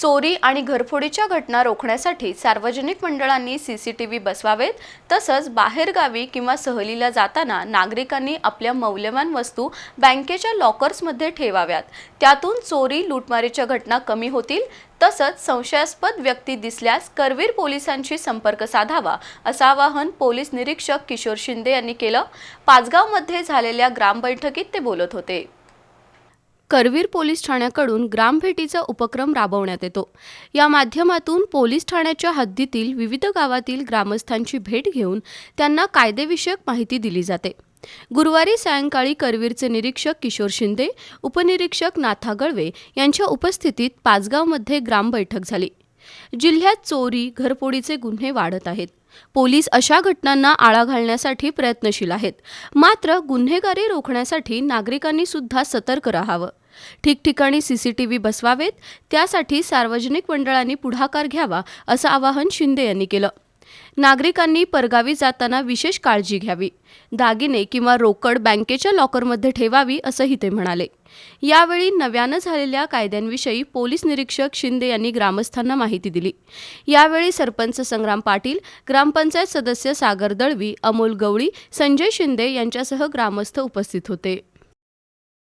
चोरी आणि घरफोडीच्या घटना रोखण्यासाठी सार्वजनिक मंडळांनी सीसीटीव्ही बसवावेत तसंच बाहेरगावी किंवा सहलीला जाताना नागरिकांनी आपल्या मौल्यवान वस्तू बँकेच्या लॉकर्समध्ये ठेवाव्यात. त्यातून चोरी लूटमारीच्या घटना कमी होतील तसंच संशयास्पद व्यक्ती दिसल्यास करवीर पोलिसांशी संपर्क साधावा असं आवाहन पोलीस निरीक्षक किशोर शिंदे यांनी केलं. पाचगावमध्ये झालेल्या ग्रामबैठकीत ते बोलत होते. करवीर पोलीस ठाण्याकडून ग्रामभेटीचा उपक्रम राबवण्यात येतो. या माध्यमातून पोलीस ठाण्याच्या हद्दीतील विविध गावातील ग्रामस्थांची भेट घेऊन त्यांना कायदेविषयक माहिती दिली जाते. गुरुवारी सायंकाळी करवीरचे निरीक्षक किशोर शिंदे उपनिरीक्षक नाथा गळवे यांच्या उपस्थितीत पाचगावमध्ये ग्रामबैठक झाली. जिल्ह्यात चोरी घरफोडीचे गुन्हे वाढत आहेत. पोलीस अशा घटनांना आळा घालण्यासाठी प्रयत्नशील आहेत. मात्र गुन्हेगारी रोखण्यासाठी नागरिकांनी सुद्धा सतर्क राहावं. ठिकठिकाणी सीसीटीव्ही बसवावेत त्यासाठी सार्वजनिक मंडळांनी पुढाकार घ्यावा असं आवाहन शिंदे यांनी केलं. नागरिकांनी परगावी जाताना विशेष काळजी घ्यावी. दागिने किंवा रोकड बँकेच्या लॉकरमध्ये ठेवावी असंही ते म्हणाले. यावेळी नव्यानं झालेल्या कायद्यांविषयी पोलीस निरीक्षक शिंदे यांनी ग्रामस्थांना माहिती दिली. यावेळी सरपंच संग्राम पाटील ग्रामपंचायत सदस्य सागर दळवी अमोल गवळी संजय शिंदे यांच्यासह ग्रामस्थ उपस्थित होते.